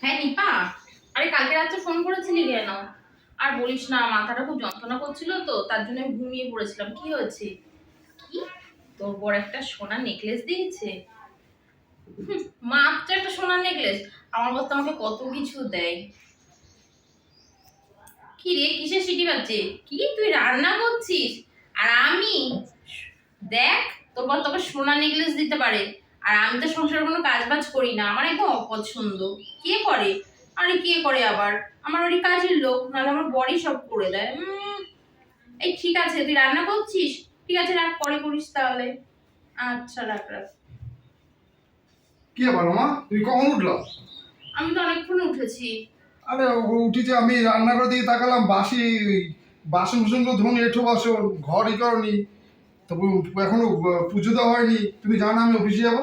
হ্যাঁ নিপা? আরে, কালকে রাত্রে ফোন করেছিলি কেন? আর বলিস না, মাথাটা খুব যন্ত্রণা করছিল তো, তার জন্য ঘুমিয়ে পড়েছিলাম। কি হয়েছে? কি? তোর বড় একটা সোনার নেকলেস দিয়েছে? মাত্র একটা সোনার নেকলেস আমার বলতে আমাকে কত কিছু দেয়। কি রে, কিসের সিটি বাজছে কি তুই রান্না করছিস? আর আমি? দেখ, তোর বর তোকে সোনার নেকলেস দিতে পারে। আর আমি তো সংসারে কোনো কাজ বাজ করি না আমার একদম অপছন্দ। কে করে? আরে কে করে আবার? আমার বাড়ি কাজের লোক নাহলে আমার বড়ি সব করে দেয়। এই ঠিক আছে তুই রান্না করছিস? ঠিক আছে রাখ পরে করিস তাহলে। আচ্ছা রাখ রাখ। কি ব্যাপার মা? তুমি কখন উঠল? আমি তো অনেকক্ষণ উঠেছি। আরে উঠেছে আমি রান্নাঘর দিকে তাকালাম বাসি বাসন কুসনগুলো ধরুন এঠো বাসন ঘর ই করনি তবে এখনও পুজো দেওয়া হয়নি। তুমি জানো আমি অফিসে যাব?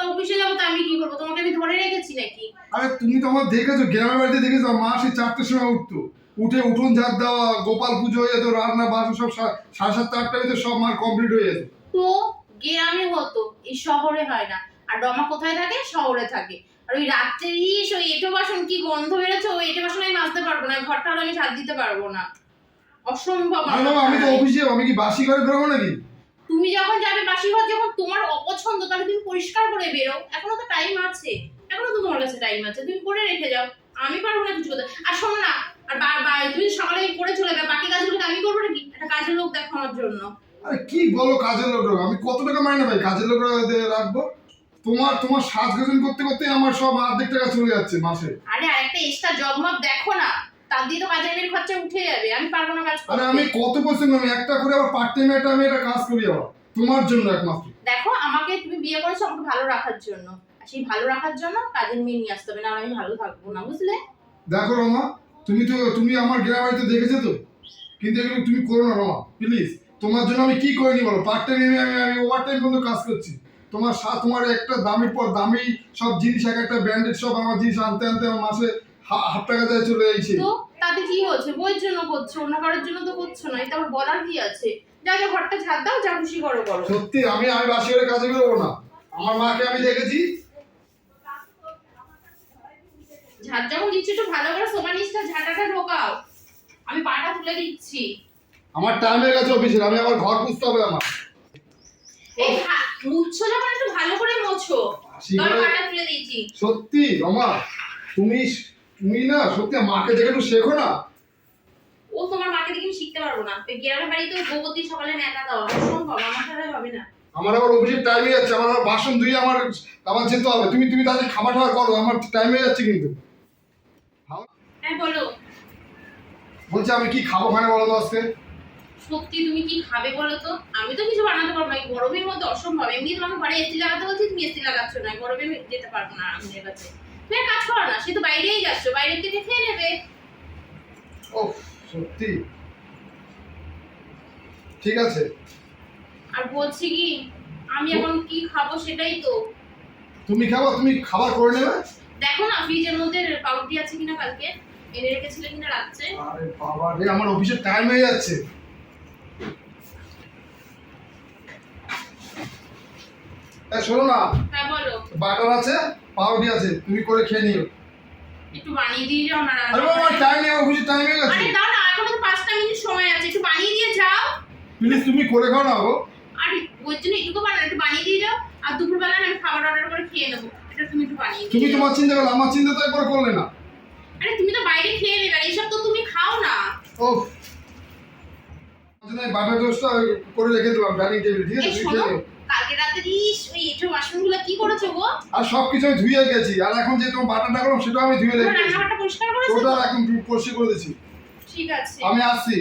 তো অফিসে যাব তো আমি কি করব? তোমাকে আমি ধরে রেখেছি নাকি? আরে তুমি তো আমার দেখেছ গ্রামের বাড়িতে দেখেছ মা সেই চারটের সময় উঠতো। উঠে উঠোন ঝাড় দেওয়া গোপাল পুজো হয়ে যেত রান্না বাসন সব সাড়ে সাতটা ভিতরে সব মার কমপ্লিট হয়ে যেত। তো গ্রামে হতো এই শহরে হয় না। আর ডমা কোথায় থাকে? শহরে থাকে। আর ওই রাত্রে ইস ওই এঁটো বাসন কি গন্ধ বেরোচ্ছে ওই এঁটো বাসন আমি মাজতে পারব না ঘরটা হলে আমি সাজ দিতে পারব না। অসম্ভব আমি তো অফিসে যাব আমি কি বাসি করে বেরোবো নাকি? তুমি যখন যাবে বাসি ঘর যখন তোমার অপছন্দ তাহলে তুমি পরিষ্কার করে বেরো। এখনও তো টাইম আছে। এখনও তো তোমার কাছে টাইম আছে। তুমি করে রেখে যাও। আমি পারব না কিছু করতে। আর শোনো না আর তুমি সকালে করে চলে যাবে। বাকি কাজগুলো আমি করব নাকি? একটা কাজের লোক দেখো আমার জন্য। আরে কি বলো কাজের লোক? আমি কত টাকা মাইনে পাই? কাজের লোক রাখব? তোমার তোমার সাজ গজন করতে করতে আমার সব অর্ধেক টাকা চলে যাচ্ছে মাসে। আরে আরেকটা এক্সট্রা জব মব দেখো না। তার দিয়ে তো কাজের মেয়ের খরচা উঠে যাবে। আমি পারব না কাজ আরে আমি কত পছন্দ আমি একটা করে আবার পার্ট টাইমে একটা আমি একটা কাজ করি আবার। তোমার জন্য একমাত্র। দেখো আমাকে তুমি বিয়ে করেছ আমাকে ভালো রাখার জন্য। আর সেই ভালো রাখার জন্য কাজের মেয়ে নিয়ে আসতে হবে না আমি ভালো থাকব না বুঝলে? দেখো রমা তুমি তো তুমি আমার গ্রাম বাড়িতে দেখেছ তো? কিন্তু এগুলো তুমি করো না রমা প্লিজ তোমার জন্য আমি কি করিনি বলো? পার্ট টাইমে আমি আমি ওভার টাইম পর্যন্ত কাজ করছি। তোমার তোমার একটা দামির পর দামি সব জিনিস এক একটা ব্র্যান্ডেড সব আমার জিনিস আনতে আনতে আমার মাসে হাফ টাকা দিয়ে চলে যাচ্ছে। তো তাতে কি হচ্ছে? বইয়ের জন্য করছ অন্য কারোর জন্য তো করছ না এটা আবার বলার কি আছে? যা যা ঘরটা ঝাড় দাও যা খুশি করো করো। সত্যি আমি আমি বাসি করে কাজে বেরোবো না। আমার মাকে আমি দেখেছি। ঝাড় যখন দিচ্ছি একটু ভালো করে সোমা নিচটা ঝাঁটাটা ঢোকাও। আমি পাটা তুলে দিচ্ছি। আমার টাইম হয়ে গেছে অফিসের আমি আবার ঘর পুষতে হবে আমার। এই মুছছো যখন একটু ভালো করে মোছো। ধর পাটা তুলে দিয়েছি। সত্যি রমা তুমি তুমি না সত্যি মাকে দেখে একটু শেখো না। ও তোমার মাকে দেখে শিখতে পারব না। ওই গ্রামের বাড়িতে দিয়ে সকালে নেতা দেওয়া অসম্ভব আমার দ্বারা হবে না। আমার আবার অফিসের টাইম হয়ে যাচ্ছে আমার আবার বাসন ধুয়ে আমার আবার যেতে হবে। তুমি তুমি তাদের খাবার টাবার করো আমার টাইম হয়ে যাচ্ছে কিন্তু। হ্যাঁ বলো। বলছি আমি কি খাব খানে বলো তো আজকে? সত্যি তুমি কি খাবে বলো তো? আমি তো কিছু বানাতে পারব না। গরমের মধ্যে অসম্ভব। এমনি তোমাকে ঘরে এসি লাগাতে বলছি তুমি এসি লাগাচ্ছ না। গরমে যেতে পারব না আমাদের কাছে তুমি কাজ করো না সে তো বাইরেই যাচ্ছ। বাইরের থেকে খেয়ে নেবে। ও সত্যি? ঠিক আছে। আর বলছি কি আমি এখন কি খাব সেটাই তো। তুমি খাব তুমি খাবার করে নেবে। দেখো না ফ্রিজের মধ্যে পাউরুটি আছে কিনা কালকে এনে রেখেছিলে কিনা রাত্রে। আরে বাবা রে আমার অফিসের টাইম হয়ে যাচ্ছে। শোনো না। হ্যাঁ বলো। বাটার আছে পাউডি আছে তুমি করে খেয়ে নিও। একটু বানিয়ে দিয়ে যাও না আরে বাবা টাইম নেই অফিসের টাইম হয়ে গেছে। আরে দাও না এখনও তো পাঁচটা মিনিট সময় আছে একটু বানিয়ে দিয়ে যাও। প্লিজ তুমি করে খাও না গো। আর ওর জন্য একটু বানানো একটু বানিয়ে দিয়ে যাও আর দুপুরবেলা আমি খাবার অর্ডার করে খেয়ে নেব। এটা তুমি একটু বানিয়ে তুমি। তোমার চিন্তা করো আমার চিন্তা তো একবার করলে না। আরে তুমি তো বাইরে খেয়ে নেবে এইসব তো তুমি খাও না। ও বাটার টোস্টটা করে রেখে দিলাম ডাইনিং টেবিল ঠিক আছে। কালকে রাতে ইস ওই বাসনগুলো কি করেছ গো? আর সব কিছু আমি ধুয়ে গেছি। আর এখন যে তোমার করলাম সেটাও আমি ধুয়ে রেখেছি। রান্নাঘরটা পরিষ্কার করেছ? ওটা এখন পরিষ্কার করে ঠিক আছে। আমি আসছি।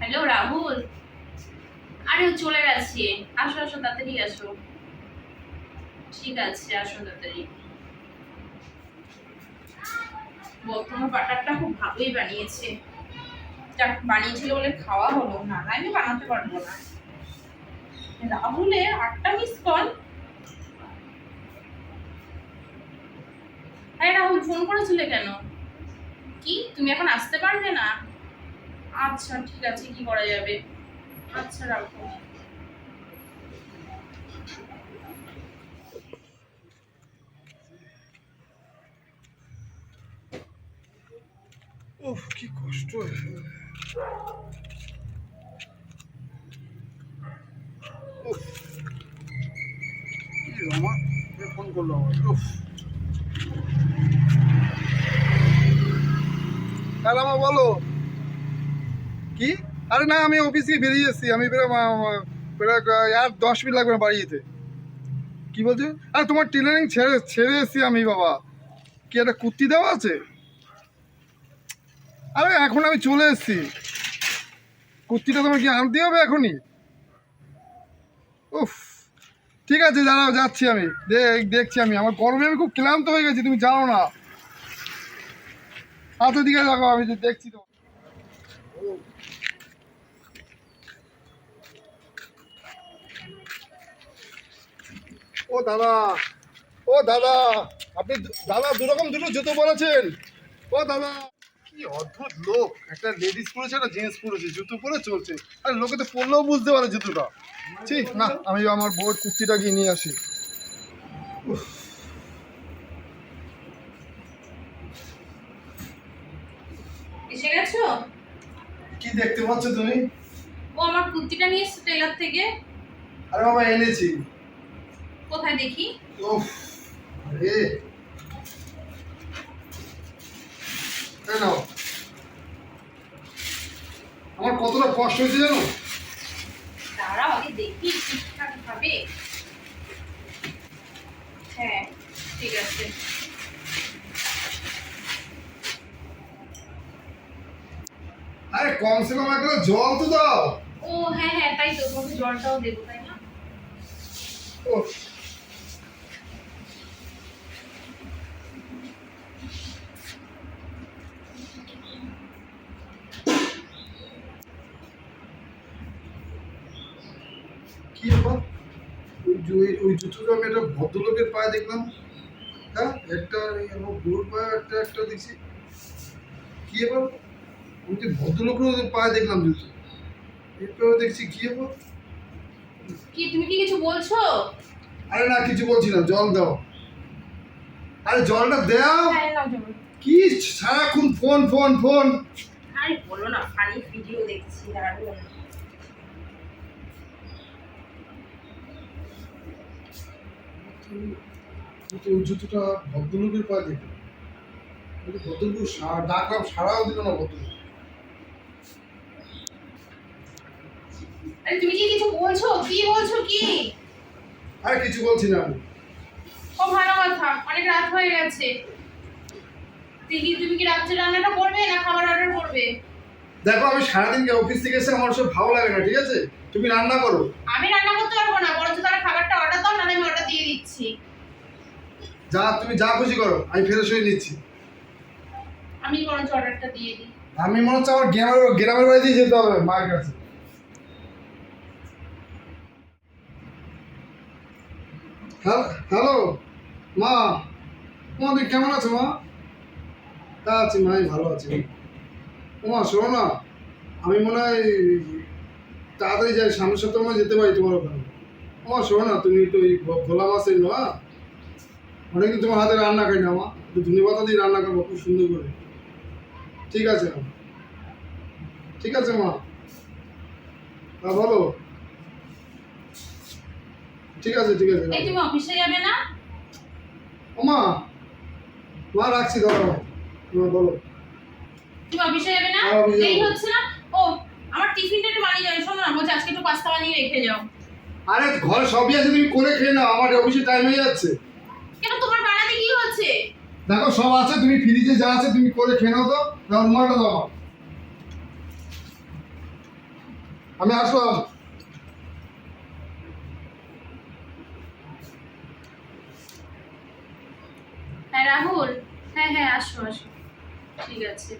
হ্যালো রাহুল আরে চলে গেছে। আসো আসো তাড়াতাড়ি আসো। ঠিক আছে আসো তাড়াতাড়ি। বর্তমান বাটারটা খুব ভালোই বানিয়েছে। যাক বানিয়েছিল বলে খাওয়া হলো না না, আমি বানাতে পারব না। রাহুলের আটটা মিস কল হ্যাঁ রাহুল ফোন করেছিলে কেন? কি? তুমি এখন আসতে পারবে না? আচ্ছা ঠিক আছে, কি করা যাবে? আচ্ছা রাখো। উফ, কি কষ্ট। কে ফোন করল আমার উফ। হ্যাঁ রামা বলো। কি? আরে না, আমি অফিস বেরিয়ে এসেছি। আমি বেরো প্রায় আর দশ মিনিট লাগবে বাড়ি যেতে। কি বলছো? আরে তোমার টেলারিং ছেড়ে ছেড়ে এসেছি আমি, বাবা। কি একটা কুর্তি দেওয়া আছে? আরে, এখন আমি চলে এসেছি। কুর্তিটা তোমার কি আনতে হবে এখনই? উফ, ঠিক আছে, দাঁড়াও, যাচ্ছি আমি। দেখছি আমি। আমার গরমে আমি খুব ক্লান্ত হয়ে গেছি, তুমি জানো না। হাতের দিকে দেখো আমি দেখছি তো ও দাদা ও দাদা, আপনি দাদা, দুরকম দুটো জুতো বলেছেন ও দাদা। কি অদ্ভুত লোক? একটা লেডিস পরেছে একটা জেন্টস পরেছে জুতো পরে চলছে। আর লোকে তো পরলেও বুঝতে পারে জুতোটা। ঠিক না আমি আমার কুর্তিটা গিয়ে নিয়ে আসি। এসে গেছো? কি দেখতে পাচ্ছ তুমি? ও আমার কুর্তিটা নিয়ে এসছে টেলার থেকে। আরে বাবা এনেছি। কোথায় দেখি? উফ আরে এই নাও। আমার কতটা কষ্ট হয়েছে জানো? দাঁড়াও আগে দেখি ঠিকঠাক ভাবে। হ্যাঁ ঠিক আছে। আরে কমসে কম একটা জল তো দাও। ও হ্যাঁ হ্যাঁ তাই তো তোমাকে জলটাও দেবো তাই না? উফ। কি ব্যাপার? ওই ওই- ওই জুতোটা আমি একটা ভদ্রলোকের পায়ে দেখলাম। হ্যাঁ একটা আমার বউর পায়ে একটা একটা দেখছি। কি ব্যাপার? আমি তো ভদ্রলোকের পায়ে দেখলাম জুতো এরপরে দেখছি কি ব্যাপার? কি তুমি কি কিছু বলছো? আরে না কিছু বলছি না জল দাও। আরে জলটা দাও। হ্যাঁ কি সারাক্ষণ ফোন ফোন ফোন। আরে বলো না ফানি ভিডিও দেখছি দাঁড়াও। কিন্তু ওই জুতোটা ভদ্রলোকের পায়ে কিন্তু ভদ্রলোক ডাকলাম সারাও দিল না ভদ্রলোক। আরে তুমি কি কিছু বলছো? কি বলছো কি? আরে কিছু বলছি না আমি। ও ভালো কথা অনেক রাত হয়ে গেছে। কি তুমি কি রাত্রে রান্নাটা করবে না খাবার অর্ডার করবে? দেখো আমি সারাদিন অফিস থেকে এসে আমার সব ভালো লাগে না ঠিক আছে? তুমি রান্না করো। আমি রান্না করতে পারব না বরঞ্চ তারা খাবারটা অর্ডার দাও নাহলে আমি অর্ডার দিয়ে দিচ্ছি। যা তুমি যা খুশি করো আমি ফেরত হয়ে নিচ্ছি। আমি বরঞ্চ অর্ডারটা দিয়ে দিই। আমি মনে হচ্ছে আমার গ্রামের গ্রামের বাড়িতেই যেতে হবে মায়ের কাছে। হ্যালো মা মা তুমি কেমন আছো মা? হ্যাঁ আছি মা ভালো আছি। ও মা শোনো না আমি মনে হয় তাড়াতাড়ি যাই সামনের সপ্তাহে যেতে পারি তোমার ওখানে। ও শোনো না তুমি ওই ভোলা মাছ এনো হ্যাঁ? অনেকদিন তোমার হাতে রান্না খাই না মা। একটু ধনে পাতা দিয়ে রান্না করব খুব সুন্দর করে। ঠিক আছে ঠিক আছে মা। হ্যাঁ বলো। ঠিক আছে ঠিক আছে তুমি অফিসে যাবে না? ও মা। মা রাখছি ধরো মা বলো। তুমি অফিসে যাবে না? হ্যাঁ, যাব। হচ্ছে না ও আমার টিফিনটা একটু বানিয়ে যাবে শোনো না বলছি আজকে একটু পাস্তা বানিয়ে রেখে যাও। আরে ঘর সবই আছে তুমি করে খেয়ে নাও আমার অফিসে টাইম হয়ে যাচ্ছে। কেন তোমার বানাতে কি হচ্ছে? দেখো সব আছে তুমি ফ্রিজে যা আছে তুমি করে খেয়ে নাও তো রুমালটা দাও আমি আসলাম। হ্যাঁ রাহুল। হ্যাঁ হ্যাঁ আসো আসো। ঠিক আছে।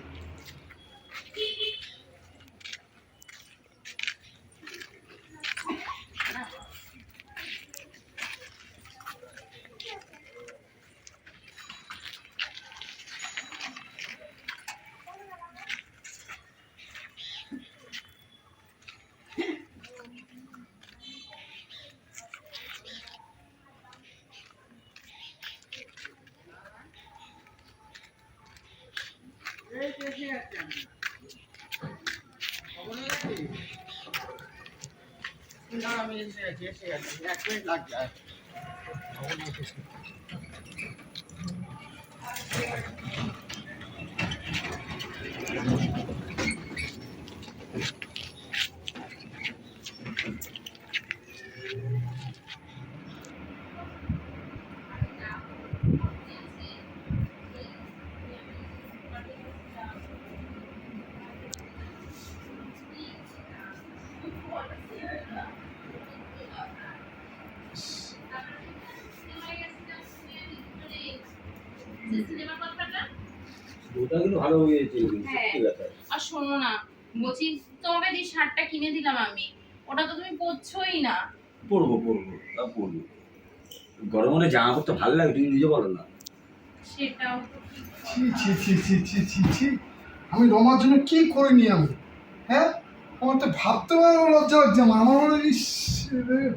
আমি এসে গেছি এসে গেছি এক মিনিট লাগবে আর। ওটা কিন্তু ভালো হয়েছে হ্যাঁ। সত্যি কথা আর শোনো না বলছি তোমাকে যে শার্টটা কিনে দিলাম আমি ওটা তো তুমি পরছোই না। পড়ব পড়ব তা পড়ব গরমে জামা পড়তে ভালো লাগে তুমি নিজে বলো না। সেটাও তো ঠিক। ছি ছি ছি ছি ছি ছি ছি। আমি রমার জন্য কি করিনি আমি? হ্যাঁ? আমার তো ভাবতে আমার লজ্জা লাগছে আমার। মনে হয়,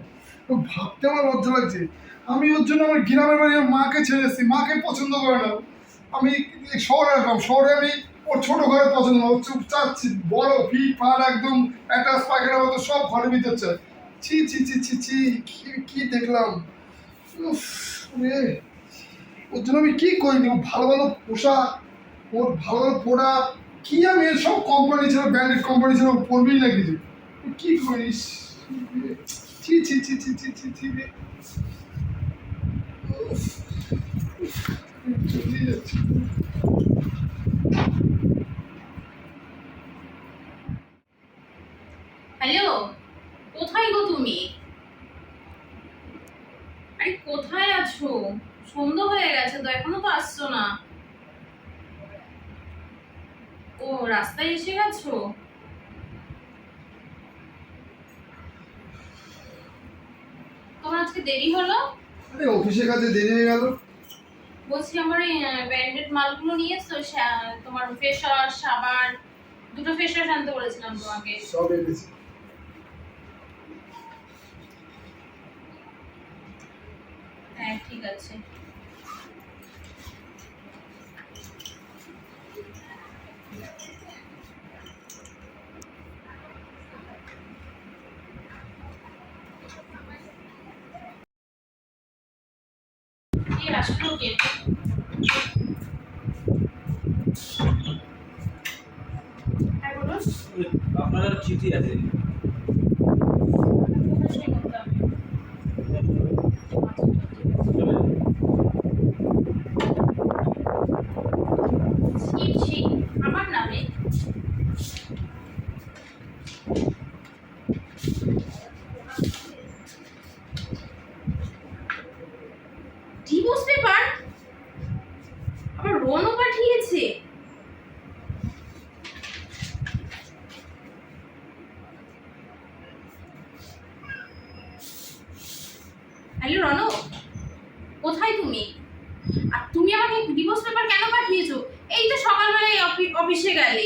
ভাবতে আমার লজ্জা লাগছে। আমি ওর জন্য আমার গ্রামের বাড়ি মাকে ছেড়ে এসেছি। মাকে পছন্দ করে না। আমি শহরে আসলাম শহরে আমি ওর ছোট ঘরে পছন্দ না। ও চুপচাপ ছি- বড় ফিট ফাট একদম অ্যাটাচ পায়খানা মতো সব ঘরে ভিতর চায় ছি ছি ছি ছি ছি কি দেখলাম? ওর জন্য আমি কি করিনি? ভালো ভালো পোশাক ওর ভালো ভালো প্রোডাক্ট কি আমি সব কোম্পানি ছিল ব্র্যান্ডেড কোম্পানি ছিল ও পড়বেই না কিছু? কি করিস? ছি ছি ছি ছি ছি ছি ছি হ্যালো, কোথায় গো তুমি? আরে কোথায় আছো? সন্ধ্যা হয়ে গেছে তো, এখনও তো আসছো না। ও রাস্তায় এসে গেছো? তোমার আজকে দেরি হলো? আরে অফিসের কাছে দেরি হয়ে গেল। বলছি আমার এই ব্র্যান্ডেড মালগুলো নিয়ে এসছো তোমার ফেস ওয়াশ সাবান দুটো ফেস ওয়াশ আনতে বলেছিলাম তোমাকে। সব এনেছি। হ্যাঁ ঠিক আছে। কে আসলো কে বলুন আপনার চিঠি আছে কোথায় সই করতে হবে? ছি, ছি, আমার নামে ডিভোর্স পেপার আবার রনও পাঠিয়েছে হ্যালো রণ কোথায় তুমি আর তুমি আমাকে ডিভোর্স পেপার কেন পাঠিয়েছো এই তো সকালবেলায় অফি- অফিসে গেলে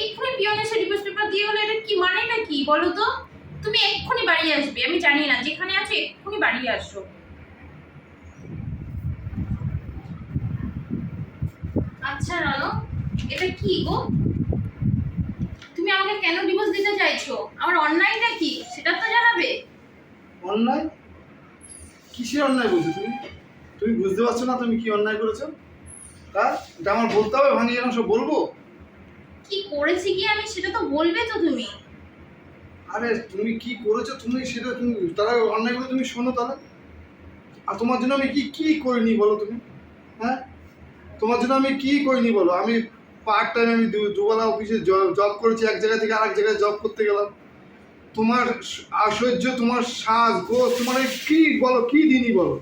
এক্ষুনি পিয়ন এসে ডিভোর্স পেপার দিয়ে গেলে এটা কি মানেটা কি বলো তো তুমি এক্ষুনি বাড়ি আসবে আমি জানি না যেখানে আছো এক্ষুনি বাড়ি আসো আচ্ছা রানো এটা কি গো? তুমি আমাকে কেন ডিভোর্স দিতে চাইছো? আমার অন্যায়টা কি? সেটা তো জানাবে। অন্যায়? কিসের অন্যায় বলছো তুমি? তুমি বুঝতে পারছ না তুমি কি অন্যায় করেছ? হ্যাঁ এটা আমার বলতে হবে ভাঙিয়ে এরকম সব বলব। কি করেছি কি আমি সেটা তো বলবে তো তুমি। আরে তুমি কি করেছ তুমি সেটা তুমি তারা করে তুমি শোনো তাহলে। আর তোমার জন্য আমি কি কি করিনি বলো তুমি? হ্যাঁ? তোমার জন্য আমি কি করিনি বলো? আমি পার্ট টাইম আমি দুবেলা অফিসে জব করেছি, এক জায়গা থেকে আরেক জায়গায় জব করতে গেলাম। তোমার আশ্চর্য, তোমার সাজ গো তোমার কি বলো, কি দিনই বলো?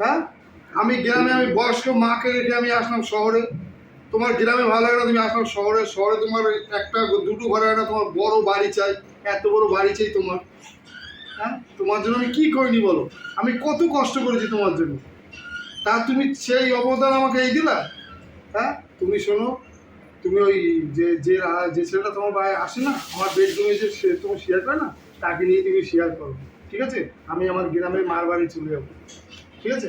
হ্যাঁ? আমি গ্রামে আমি বয়স্ক মাকে রেখে আমি আসলাম শহরে। তোমার গ্রামে ভালো লাগে না, তুমি আসলাম শহরে। শহরে তোমার একটা দুটো ঘরে একটা তোমার বড় বাড়ি চাই, এত বড় বাড়ি চাই তোমার। হ্যাঁ? তোমার জন্য আমি কি করিনি বলো? আমি কত কষ্ট করেছি তোমার জন্য। তা তুমি সেই অবদান আমাকে এই দিলা হ্যাঁ? তুমি শোনো, তুমি ওই যে যে যে ছেলেটা তোমার ভাই আসে না, আমার বেডরুমে যে সে তোমার শেয়ার করে না? তাকে নিয়ে তুমি শেয়ার করো। ঠিক আছে? আমি আমার গ্রামের মার বাড়ি চলে যাব। ঠিক আছে?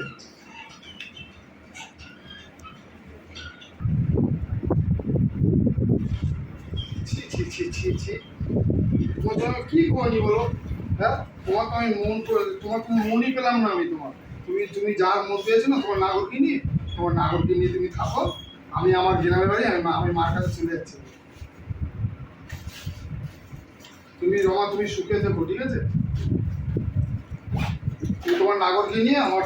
তোমার কি বলো? হ্যাঁ? তোমাকে আমি মন করে, তোমাকে মনই পেলাম না আমি তোমাকে তুমি তুমি যার মন পেয়েছ না, তোমার নাগরকে নিয়ে, তোমার নাগরকে নিয়ে তুমি থাকো। আমি আমার গ্রামের বাড়ি, আমি আমি মার কাছে চলে যাচ্ছি। তুমি রমা, তুমি সুখে থেকো, ঠিক আছে? তুমি তোমার নাগরকে নিয়ে আমার,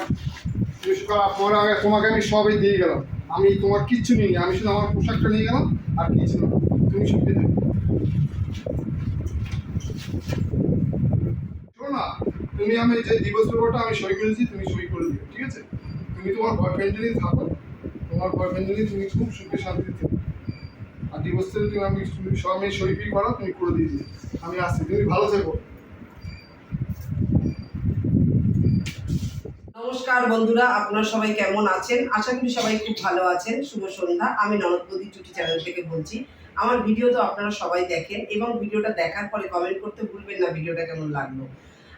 তুমি সকাল পরে আগে তোমাকে আমি সবই দিয়ে গেলাম। আমি তোমার কিচ্ছু নিইনি, আমি শুধু আমার পোশাকটা নিয়ে গেলাম, আর কিছু না তুমি সুখে থেকো শোনো না তুমি আমি যে দিবস পেপারটা আমি সই করেছি, তুমি সই করে দিও, ঠিক আছে? তুমি তোমার বয়ফ্রেন্ড নিয়ে থাকো, তোমার বয়ফ্রেন্ড নিয়ে তুমি খুব সুখে শান্তিতে থেকো। আর দিবসে তুমি আমি আমি সই ফি করো তুমি করে দিয়ে দিও। আমি আসছি, তুমি ভালো থেকো। নমস্কার বন্ধুরা, আপনারা সবাই কেমন আছেন? আশা করি সবাই খুব ভালো আছেন। শুভ সন্ধ্যা, আমি ননদবতী টুটি চ্যানেল থেকে বলছি। আমার ভিডিও তো আপনারা সবাই দেখেন এবং ভিডিওটা দেখার পরে কমেন্ট করতে ভুলবেন না ভিডিওটা কেমন লাগল।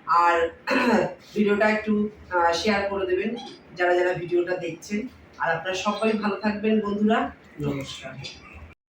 আর ভিডিওটা একটু শেয়ার করে দেবেন, যারা যারা ভিডিওটা দেখছেন। আর আপনারা সবাই ভালো থাকবেন, বন্ধুরা। নমস্কার।